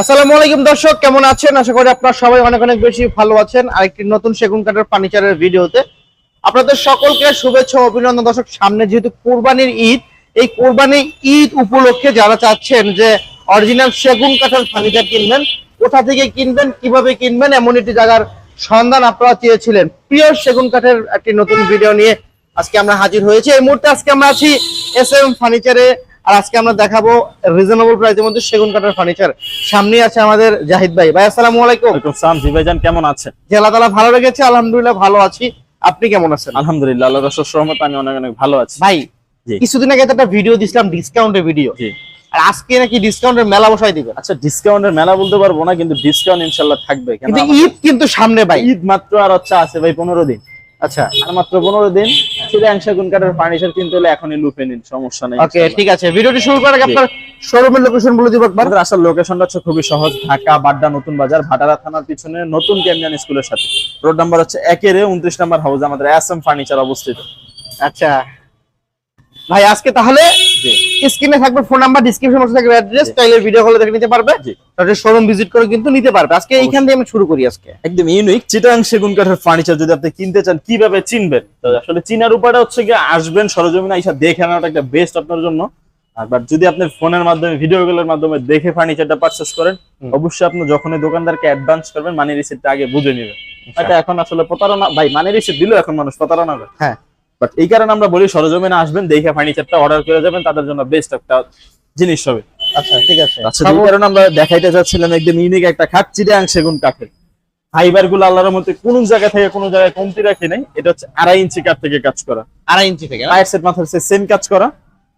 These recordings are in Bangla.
আসসালামু আলাইকুম দর্শক, কেমন আছেন? আশা করি আপনারা সবাই অনেক অনেক বেশি ভালো আছেন। আরেকটি নতুন সেগুন কাঠের ফার্নিচারের ভিডিওতে আপনাদের সকলকে শুভেচ্ছা অভিনন্দন। দর্শক, সামনে যেহেতু কোরবানির ঈদ, এই কোরবানির ঈদ উপলক্ষে যারা চাচ্ছেন যে অরিজিনাল সেগুন কাঠের ফার্নিচার কিনবেন, কোথা থেকে কিনবেন, কীভাবে কিনবেন, এমন একটি জায়গার সন্ধান আপনারা চেয়েছিলেন। প্রিয় সেগুন কাঠের একটি নতুন ভিডিও নিয়ে আজকে আমরা হাজির হয়েছি। এই মুহূর্তে আজকে আমরা আছি এস এম ফার্নিচারে আর আজকে আমরা দেখাবো রিজনেবল প্রাইসের মধ্যে সেগুন কাঠের ফার্নিচার সামনে আছে আমাদের জাহিদ ভাই। ভাই আসসালামু আলাইকুম। জি ভাইজান কেমন আছেন? যে আল্লাহ তালা ভালো লেগেছে আলহামদুলিল্লাহ ভালো আছি। আপনি কেমন আছেন? আলহামদুলিল্লাহ আল্লাহ রসুল রহমত আমি অনেক অনেক ভালো আছি। ভাই জি। কিছুদিন আগে একটা ভিডিও দিছিলাম ডিসকাউন্টের ভিডিও জি। আর আজকে নাকি ডিসকাউন্টের মেলা বসাই দিবেন। আচ্ছা ডিসকাউন্টের মেলা বলতে পারব না কিন্তু ডিসকাউন্ট ইনশাল্লাহ থাকবে। কেন কিন্তু ঈদ কিন্তু সামনে ভাই। ঈদ মাত্র আর হচ্ছে আছে ভাই পনেরো দিন। আচ্ছা। আর মাত্র পনেরো দিন। চিরাং সেগুন কাঠের ফার্নিচার কিনতে হলে এখনই লুপে নিন সমস্যা নেই। ওকে ঠিক আছে। ভিডিওটি শুরু করার আগে আপনার শোরুমের লোকেশন বলে দিব একবার। আমাদের আসার লোকেশনটা হচ্ছে খুবই সহজ ঢাকা বাড্ডা নতুন বাজার ভাটারা থানার পিছনে নতুন ক্যামিয়ান স্কুলের সাথে। রোড নাম্বার হচ্ছে একের উনত্রিশ নাম্বার হাউস আমাদের এস এম ফার্নিচার অবস্থিত। আচ্ছা। ভাই আজকে তাহলে স্ক্রিনে থাকবে ফোন নাম্বার ডিসক্রিপশন বক্সে থাকবে অ্যাড্রেস। চাইলে ভিডিও কলে দেখে নিতে পারবে। তাহলে শোরুম ভিজিট করে কিন্তু নিতে পারবে। আজকে এইখান থেকে আমি শুরু করি আজকে। একদম ইউনিক চিটাং সেগুন কাঠের ফার্নিচার যদি আপনি কিনতে চান কীভাবে চিনবেন? তো আসলে চিনার উপায়টা হচ্ছে কি আসবেন সরজমিনে আইসা দেখে আনাটা একটা বেস্ট আপনার জন্য। আর বাট যদি আপনি ফোনের মাধ্যমে ভিডিও কলের মাধ্যমে দেখে ফার্নিচারটা পারচেস করেন অবশ্যই আপনি যখনই দোকানদারকে অ্যাডভান্স করবেন মানি রিসিপ্টটা আগে বুঝে নেবেন। এটা এখন আসলে প্রতারণা ভাই মানি রিসিপ্ট দিলেও এখন মানুষ প্রতারণা করে। হ্যাঁ। বাট এই কারণে আমরা বলি সরজমিনে আসবেন দেখে ফার্নিচারটা অর্ডার করে যাবেন তাদের জন্য বেস্ট একটা জিনিস হবে। আচ্ছা ঠিক আছে। আচ্ছা এই কারণে আমরা দেখাইতে চাচ্ছিলাম একদম ইউনিক একটা খাট সেগুন কাঠের। ফাইবারগুলো আল্লাহর মধ্যে কোন জায়গা থেকে কোন জায়গায় কমতি রাখি নাই এটা হচ্ছে আড়াই ইঞ্চি কাঠ থেকে কাজ করা। আড়াই ইঞ্চি থেকে? না? পায়ের সেট মাথার সেট সেম কাজ করা।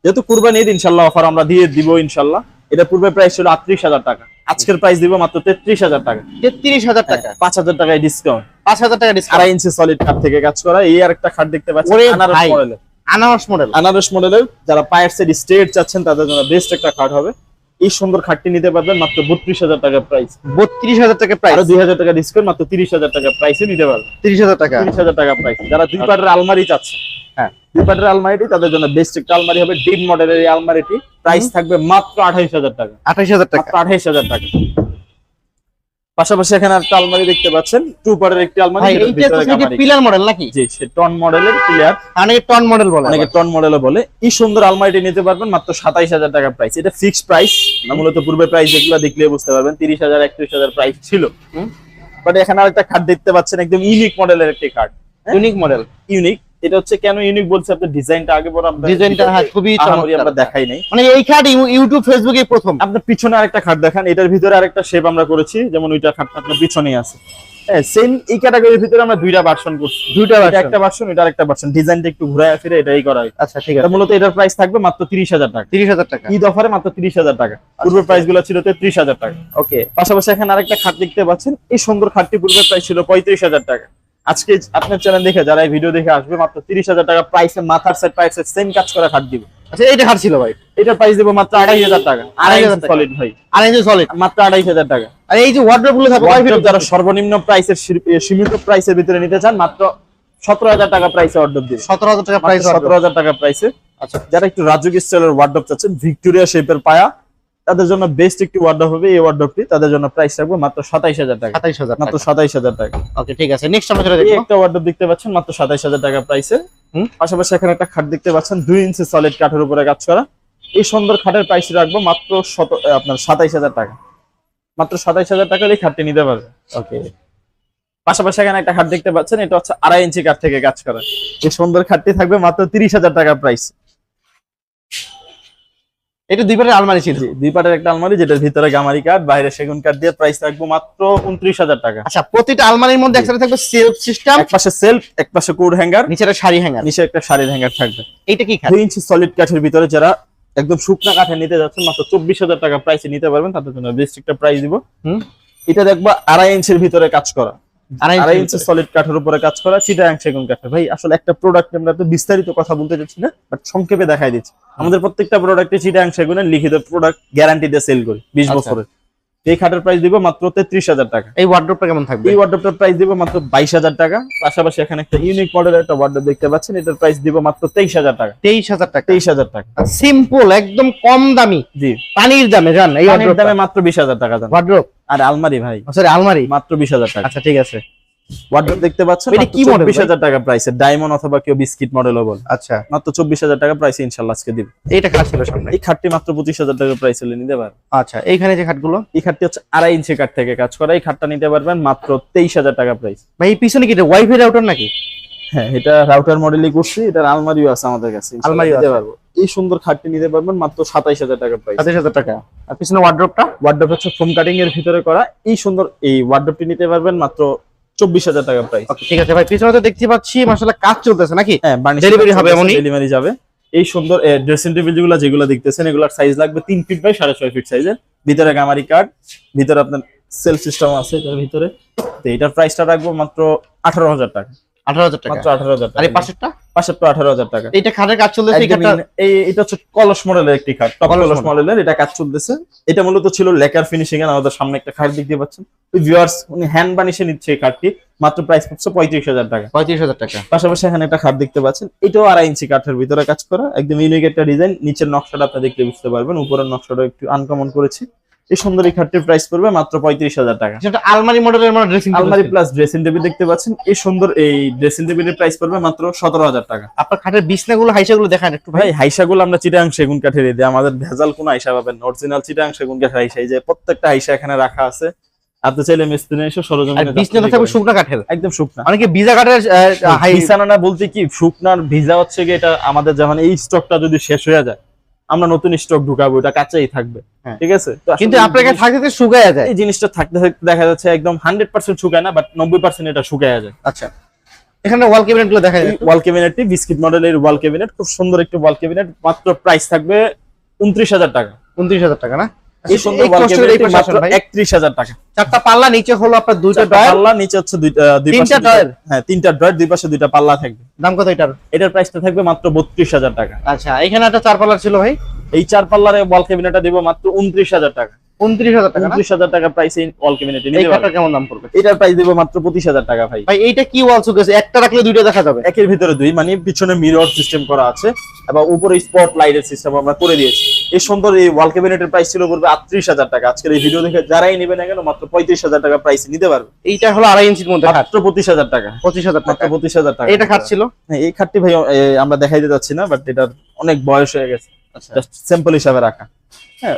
যেহেতু কুরবানি ঈদ ইনশাল্লাহ অফার আমরা দিয়ে দিব ইনশাল্লাহ। এটা পূর্বে প্রাইস ছিল আটত্রিশ হাজার টাকা। আজকের প্রাইস দিব মাত্র তেত্রিশ হাজার টাকা। তেত্রিশ হাজার টাকা। পাঁচ হাজার টাকায় ডিসকাউন্ট পাঁচ হাজার টাকা ডিসকাউন্ট আড়াই ইঞ্চি সলিড কাঠ থেকে কাজ করা। এই আর একটা খাট দেখতে পাচ্ছেন আনারস মডেল আনারস মডেলের যারা পায়ের সেট স্ট্রেট চাচ্ছেন তাদের জন্য বেস্ট একটা খাট হবে। এই সুন্দর খাটটি নিতে পারবেন মাত্র বত্রিশ হাজার টাকা প্রাইস বত্রিশ হাজার টাকা প্রাইস আরও দুই হাজার টাকা ডিসকাউন্ট মাত্র তিরিশ হাজার টাকা প্রাইসে নিতে পারবেন। তিরিশ হাজার টাকা। তিরিশ হাজার টাকা প্রাইস যারা দুই পাটের আলমারি চাচ্ছে হ্যাঁ আলমারিটি তাদের জন্য বেস্ট একটা আলমারি হবে ডিপ মডেলের এই আলমারিটি। প্রাইস থাকবে মাত্র আঠাইশ হাজার টাকা। আঠাইশ হাজার টাকা। আঠাইশ হাজার টাকা। পাশাপাশি এখানে একটা আলমারি দেখতে পাচ্ছেন টু একটি আলমারি। পিলার মডেল নাকি? জি সে টন মডেলের অনেকে টন মডেল বলে অনেকে টন মডেলে বলে। এই সুন্দর আলমারিটি নিতে পারবেন মাত্র সাতাইশ হাজার টাকা প্রাইস এটা ফিক্সড প্রাইস মূলত পূর্বে প্রাইস যেগুলো দেখলে বুঝতে পারবেন তিরিশ হাজার একত্রিশ হাজার প্রাইস ছিল। বাট এখানে আরেকটা কার্ড দেখতে পাচ্ছেন একদম ইউনিক মডেলের একটি কার্ড ইউনিক মডেল ইউনিক এটা হচ্ছে কেন ইউনিক বলছে? আপনার ডিজাইনটা আগে বড় আমরা ডিজাইনটা হ্যাঁ খুবই আহামরি আমরা দেখাই নাই। মানে এই খাট ইউটিউব ফেসবুকে প্রথম। আপনার পিছনে আরেকটা খাট দেখান এটার ভিতরে আরেকটা শেপ আমরা করেছি যেমন ওইটা খাট আপনার পিছনেই আছে। হ্যাঁ সেম এই ক্যাটাগরির ভিতরে আমরা দুইটা ভার্সন করছি। দুইটা version। একটা ভার্সন এটা আরেকটা ভার্সন ডিজাইনটা একটু ঘুরায় ফিরে এটাই করা হয়। আচ্ছা ঠিক আছে। মূলত এটার প্রাইস থাকবে মাত্র তিরিশ হাজার টাকা। তিরিশ হাজার টাকা। ঈদ অফারে মাত্র তিরিশ হাজার টাকা। পূর্বের প্রাইসগুলো ছিল তেত্রিশ হাজার টাকা। ওকে পাশাপাশি এখানে আরেকটা খাট দেখতে পাচ্ছেন। এই সুন্দর খাটটি পূর্বের প্রাইস ছিল পঁয়ত্রিশ হাজার টাকা। আজকে আপনার চ্যানেল দেখে যারা এই ভিডিও দেখে আসবে মাত্র তিরিশ হাজার টাকা প্রাইসে মাথার সেট প্রাইসে সেম কাজ করা খাট দিব। আচ্ছা এইটা খাট ছিল ভাই। এটার প্রাইস দেবো মাত্র আড়াই হাজার টাকা। আড়াই হাজার সলিড ভাই। আড়াই ইঞ্চি সলিড মাত্র আড়াই হাজার টাকা। আর এই যে ওয়ার্ড্রোবগুলো Wardrobe যারা সর্বনিম্ন প্রাইসের সীমিত প্রাইসের ভিতরে নিতে চান মাত্র সতেরো হাজার টাকা প্রাইসে অর্ডার দিবে সতেরো হাজার টাকা প্রাইস সতেরো হাজার টাকা প্রাইসে আচ্ছা। যারা একটু রাজুক স্টাইলের ওয়ার্ডরোব চাচ্ছেন ভিক্টোরিয়া শেপের পায়া তাদের জন্য বেস্ট একটি ওয়ার্ডরোব হবে এই ওয়ার্ডরোবটি তাদের জন্য প্রাইস রাখব মাত্র সাতাইশ হাজার টাকা। সাতাইশ হাজার মাত্র সাতাইশ হাজার টাকা। ওকে ঠিক আছে। নেক্সট আমরা যেটা এই একটা ওয়ার্ডরোব দেখতে পাচ্ছেন মাত্র সাতাইশ হাজার টাকা প্রাইসে হুম। পাশাপাশি এখানে একটা খাট দেখতে পাচ্ছেন দুই ইঞ্চি সলিড কাঠের উপরে কাজ করা। এই সুন্দর খাটের প্রাইস রাখব মাত্র শত আপনার সাতাইশ হাজার টাকা। মাত্র সাতাইশ হাজার টাকা এই খাটটি নিতে পারবে। ওকে পাশাপাশি এখানে একটা খাট দেখতে পাচ্ছেন এটা হচ্ছে আড়াই ইঞ্চি কাঠ থেকে কাজ করা। এই সুন্দর খাটটি থাকবে মাত্র তিরিশ হাজার টাকা প্রাইস এটা দুই পাটের আলমারি ছিল। দুই পাটের একটা আলমারি যেটার ভিতরে গামারি কাঠ বাইরে সেগুন কাঠ দিয়ে প্রাইস রাখব মাত্র উনত্রিশ হাজার টাকা। আচ্ছা প্রতিটা আলমারির মধ্যে একসাথে থাকবে সেলফ সিস্টেম এক পাশে সেলফ এক পাশে কোড হ্যাঙ্গার নিচে একটা শাড়ি হ্যাঙ্গার নিচে একটা শাড়ির হ্যাঙ্গার থাকবে। এটা কি দুই ইঞ্চি সলিড কাঠের ভিতরে যারা একদম শুকনা কাঠে নিতে যাচ্ছেন মাত্র চব্বিশ হাজার টাকা প্রাইসে নিতে পারবেন তাদের জন্য বেস্ট একটা প্রাইস দিব। হুম। এটা দেখব আড়াই ইঞ্চির ভিতরে কাজ করা। আড়াই ইঞ্চি সলিড কাঠের উপরে কাজ করা চিটাং সেগুন কাঠের। ভাই আসলে একটা প্রোডাক্ট আমরা তো বিস্তারিত কথা বলতে চাচ্ছি না বাট সংক্ষেপে দেখাই দিচ্ছি। আমাদের প্রত্যেকটা প্রোডাক্টে চিটাং সেগুনের লিখিত প্রোডাক্ট গ্যারান্টি দিয়ে সেল করি বিশ আচ্ছা। বছরের। এই খাটের প্রাইস দিব মাত্র তেত্রিশ হাজার টাকা। এই ওয়ার্ড্রোপটা কেমন থাকবে? এই ওয়ার্ডরোবটার প্রাইস দিব মাত্র বাইশ হাজার টাকা। পাশাপাশি এখানে একটা ইউনিক মডেলের একটা ওয়ার্ডরোব দেখতে পাচ্ছেন এটার প্রাইস দিব মাত্র তেইশ হাজার টাকা। তেইশ হাজার টাকা। তেইশ হাজার টাকা। সিম্পল একদম কম দামি। জি। পানির দামে জান এই পানির দামে মাত্র বিশ হাজার টাকা দাম ওয়ার্ড্রোপ আর আলমারি ভাই। সরি আলমারি? মাত্র বিশ হাজার টাকা। আচ্ছা ঠিক আছে। ওয়ার্ডরোব দেখতে পাচ্ছেন এটা কি model বিশ টাকা প্রাইসের ডায়মন্ড অথবা কেউ বিস্কিট মডেলও বল। আচ্ছা। মাত্র চব্বিশ হাজার টাকা প্রাইস ইনশাল্লাহ আজকে দিব। এইটা খাট ছিল সামনে? এই খাটটি মাত্র পঁচিশ হাজার টাকা প্রাইস নিতে পারবেন। আচ্ছা এইখানে যে খাটগুলো? এই খাটটি হচ্ছে আড়াই ইঞ্চি কাঠ থেকে কাজ করা। এই খাটটা নিতে পারবেন মাত্র তেইশ হাজার টাকা প্রাইস ভাই এই পিছনে কি ওয়াইফাই রাউটার নাকি? হ্যাঁ এটা রাউটার মডেলই করছি। এটার আলমারিও আছে আমাদের কাছে। আলমারিও নিতে আছে। পারব। এই সুন্দর খাটটি নিতে পারবেন মাত্র সাতাইশ হাজার টাকা প্রাইস সাতাশ হাজার টাকা। আর পিছনে ওয়ার্ড্রোপটা ওয়ার্ডরোব হচ্ছে ফোম কাটিং এর ভিতরে করা। এই সুন্দর এই ওয়ার্ডরোবটি নিতে পারবেন মাত্র চব্বিশ হাজার টাকা প্রাইস ঠিক আছে ভাই পিছনে তো দেখতে পাচ্ছি মাসাল্লাহ কাজ চলতেছে নাকি? হ্যাঁ হবে এমনই? ডেলিভারি যাবে। এই সুন্দর ড্রেসিং টেবিল যেগুলো যেগুলো দেখতেছেন এগুলোর সাইজ লাগবে তিন ফিট বাই সাড়ে ছয় ফিট সাইজের ভিতরে গামারি কার্ড ভিতরে আপনার সেল সিস্টেম আছে এটার ভিতরে। তো এটার প্রাইসটা রাখব মাত্র আঠারো হাজার টাকা। আঠারো হাজার টাকা। আঠারো হাজার আর এই পাশেরটা? আঠারো হাজার টাকা। এইটা খাটের কাজ চলতেছে এটা হচ্ছে কলস মডেলের একটি খাট টপ কলস মডেলের এটা কাজ চলতেছে। এটা মূলত ছিল লেকার ফিনিশিং এর আমাদের সামনে একটা খাট দেখতে পাচ্ছেন। ওই ভিউয়ার্স উনি হ্যান্ড বানিশে নিচ্ছে এই খাটটি মাত্র প্রাইস পড়ছে পঁয়ত্রিশ হাজার টাকা। পঁয়ত্রিশ হাজার টাকা। পাশাপাশি এখানে একটা খাট দেখতে পাচ্ছেন এটাও আড়াই ইঞ্চি কাঠের ভিতরে কাজ করা একদম ইউনিক একটা ডিজাইন নিচের নকশাটা আপনি দেখলে বুঝতে পারবেন উপরের নকশাটা একটু আনকমন করেছি। এই সুন্দর এই খাটটির প্রাইস পড়বে মাত্র পঁয়ত্রিশ হাজার টাকা। সেটা আলমারি মডেলের মানে ড্রেসিং আলমারি প্লাস ড্রেসিং টেবিল দেখতে পাচ্ছেন। এই সুন্দর এই ড্রেসিং টেবিলের প্রাইস পড়বে মাত্র সতেরো হাজার টাকা। আপনার খাটের বিছনাগুলো হাইসাগুলো দেখান একটু ভাই। হাইসাগুলো আমরা চিটাং সেগুন কাঠের দিই আমাদের ভেজাল কোনো হাইসা পাবেন অরিজিনাল চিটাং সেগুন কাঠের হাইসা। এই যে প্রত্যেকটা হাইসা এখানে রাখা আছে। আপনি চাইলে মিস্ত্রি এসে আর সরজমিনে বিছনাটা থাকবে শুকনা কাঠের। একদম শুকনা। অনেকে ভিজা কাঠের আহ, বিছানা না বলতে কি শুকনার ভিজা হচ্ছে কি এটা আমাদের যেমন এই স্টকটা যদি শেষ হয়ে যায় আমরা নতুন স্টক ঢুকাবো ওটা কাঁচাই থাকবে হ্যাঁ। ঠিক আছে? কিন্তু আপনাকে আপনার কাছে থাকতে শুকায় শুকায়া যায়। এই জিনিসটা থাকতে থাকতে দেখা যাচ্ছে একদম হান্ড্রেড পার্সেন্ট শুকায় না বাট নব্বই পার্সেন্ট এটা শুকায় যায়। আচ্ছা। এখানে ওয়াল ক্যাবিনেটগুলো দেখা যায়। ওয়াল ক্যাবিনেটটি বিস্কিট মডেলের ওয়াল ক্যাবিনেট খুব সুন্দর একটি ওয়াল ক্যাবিনেট মাত্র প্রাইস থাকবে উনত্রিশ হাজার টাকা। উনত্রিশ হাজার টাকা না? টাকা। চারটা পাল্লা নিচে হলো আপনার দুইটা পাল্লা নিচে হচ্ছে তিনটা পাশে হ্যাঁ তিনটা ড্রয়ার দুই পাশে দুইটা পাল্লা থাকবে। দাম কত এটার? এটার প্রাইসটা থাকবে মাত্র বত্রিশ হাজার টাকা। আচ্ছা এখানে একটা চার পাল্লার ছিল ভাই? এই চার পাল্লার ওয়াল ক্যাবিনেটটা দিব মাত্র উনত্রিশ হাজার টাকা। উনত্রিশ হাজার টাকা? উনত্রিশ হাজার টাকা প্রাইস এই ওয়াল ক্যাবিনেটে নিতে কেমন দাম পড়বে? এটার প্রাইস দিব মাত্র পঁচিশ হাজার টাকা ভাই। ভাই এইটা কি ওয়াল একটা রাখলে দুইটা দেখা যাবে। একের ভিতরে দুই মানে পিছনে মিরর সিস্টেম করা আছে। এবং উপরে স্পট লাইটের সিস্টেম আমরা করে দিয়েছি। এই সুন্দর এই ওয়াল ক্যাবিনেটের প্রাইস ছিল পড়বে আটত্রিশ হাজার টাকা। আজকের এই ভিডিও দেখে যারাই নেবে না কেন মাত্র পঁয়ত্রিশ হাজার টাকা প্রাইস নিতে পারবে। এইটা হলো আড়াই ইঞ্চির মধ্যে মাত্র পঁচিশ হাজার টাকা। পঁচিশ হাজার টাকা। পঁচিশ হাজার টাকা। এটা খাট ছিল? হ্যাঁ, এই খাটটি ভাই আমরা দেখাইতে যাচ্ছি না বাট এটার অনেক বয়স হয়ে গেছে। আচ্ছা। জাস্ট স্যাম্পল হিসাবে রাখা।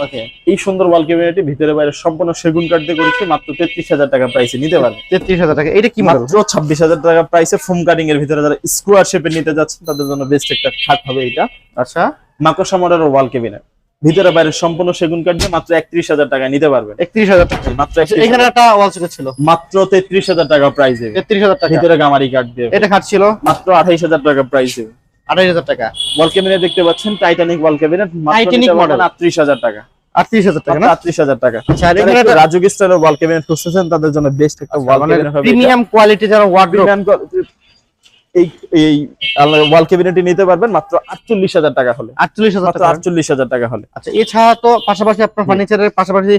ওকে এই সুন্দর ওয়াল ক্যাবিনেটটি ভিতরে বাইরে সম্পূর্ণ সেগুন কাঠ দিয়ে করেছি মাত্র তেত্রিশ হাজার টাকা প্রাইসে নিতে পারবে। তেত্রিশ হাজার টাকা। এটা কি মাত্র ছাব্বিশ হাজার টাকা প্রাইসে ফোম কাটিং এর ভিতরে যারা স্কোয়ার শেপে নিতে যাচ্ছেন তাদের জন্য বেস্ট একটা খাট হবে এটা আচ্ছা। মাকড়সা মডেলের ওয়াল ক্যাবিনেট। ভিতরে বাইরে সম্পূর্ণ সেগুন কাঠ দিয়ে মাত্র একত্রিশ হাজার টাকা নিতে পারবেন। একত্রিশ হাজার টাকা। মাত্র 31,000 এখানে একটা ওয়াল ছিল। মাত্র তেত্রিশ হাজার টাকা প্রাইস দেবে। তেত্রিশ হাজার টাকা। ভিতরে গামারি কাঠ দিয়ে। এটা খাট ছিল। মাত্র আঠাইশ হাজার টাকা প্রাইস দেবে। আঠাইশ হাজার টাকা। ওয়াল ক্যাবিনেট দেখতে পাচ্ছেন Titanic wall cabinet Titanic model। আটত্রিশ হাজার টাকা। আটত্রিশ হাজার টাকা আটত্রিশ হাজার টাকা। আচ্ছা রাজুক স্টাইলের ওয়াল ক্যাবিনেট খুঁজতেছেন তাদের জন্য বেস্ট একটা ওয়াল প্রিমিয়াম কোয়ালিটি যারা quality- এই এই ওয়াল ক্যাবিনেটটি নিতে পারবেন মাত্র আটচল্লিশ হাজার টাকা হলে। আটচল্লিশ হাজার আটচল্লিশ হাজার টাকা হলে। আচ্ছা এছাড়া তো পাশাপাশি আপনার ফার্নিচারের পাশাপাশি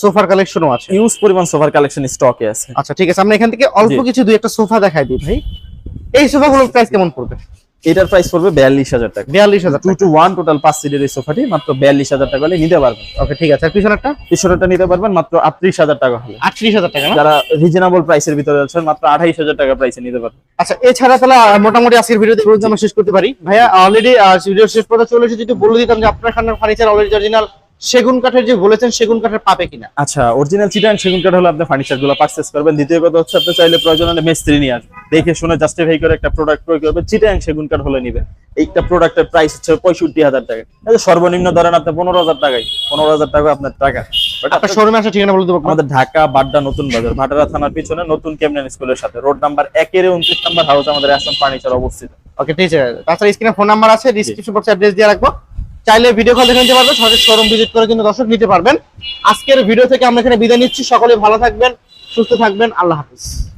সোফার কালেকশনও আছে। ইউজ পরিমাণ সোফার কালেকশন স্টকে আছে। আচ্ছা ঠিক আছে আমরা এখান থেকে অল্প কিছু দুই একটা সোফা দেখাই দিই ভাই। এই সোফাগুলোর প্রাইস কেমন পড়বে? এটার প্রাইস পড়বে বিয়াল্লিশ হাজার টাকা। বিয়াল্লিশ হাজার টু টু ওয়ান টোটাল পাঁচ সিটের এই সোফাটি মাত্র বিয়াল্লিশ হাজার টাকা হলে নিতে পারবেন। ওকে ঠিক আছে। আর পিছনেরটা পিছনেটা নিতে পারবেন মাত্র আটত্রিশ হাজার টাকা হলে। আটত্রিশ হাজার টাকা যারা রিজনেবল প্রাইসের ভিতরে আছেন মাত্র আঠাইশ হাজার টাকা প্রাইসে নিতে পারবেন। আচ্ছা এছাড়া তাহলে মোটামুটি আজকের ভিডিও দেখে আমরা শেষ করতে পারি। ভাইয়া অলরেডি ভিডিও শেষ পর্যন্ত চলে এসেছি। বলে দিতাম যে আপনার এখানে ফার্নিচার অলরেডি অরিজিনাল সেগুন কাঠের যে বলেছেন সেগুন কাঠের পাবে কিনা? আচ্ছা অরিজিনাল চিটান সেগুন কাঠ হলে আপনি ফার্নিচারগুলো পারচেস করবেন। দ্বিতীয় কথা হচ্ছে আপনি চাইলে প্রয়োজন হলে মিস্ত্রি নিয়ে আসবেন। দেখে শুনে জাস্টিফাই করে একটা প্রোডাক্ট প্রয়োগ করবেন চিটাং সেগুন কাঠ হলে নিবেন এইটা প্রোডাক্টের প্রাইস হচ্ছে পঁয়ষট্টি হাজার টাকা। সর্বনিম্ন ধরেন আপনি পনেরো হাজার টাকাই পনেরো হাজার টাকা আপনার টাকা। But আপনার আপনার- শোরুমে আসা ঠিকানা বলে দেবো আমাদের ঢাকা বাড্ডা নতুন বাজার ভাটারা থানার পিছনে নতুন কেমনেন স্কুলের সাথে। রোড নাম্বার একের উনত্রিশ নাম্বার হাউস আমাদের আসাম ফার্নিচার অবস্থিত। ওকে ঠিক আছে। তাছাড়া স্ক্রিনে ফোন নাম্বার আছে ডিসক্রিপশন বক্সে অ্যাড্রেস দিয়ে রাখব। চাইলে ভিডিও কল দেখে নিতে পারবেন, সঠিক শোরুম ভিজিট করে কিন্তু দর্শক নিতে পারবেন। আজকের ভিডিও থেকে আমরা এখানে বিদায় নিচ্ছি। সকলে ভালো থাকবেন, সুস্থ থাকবেন। আল্লাহ হাফিজ।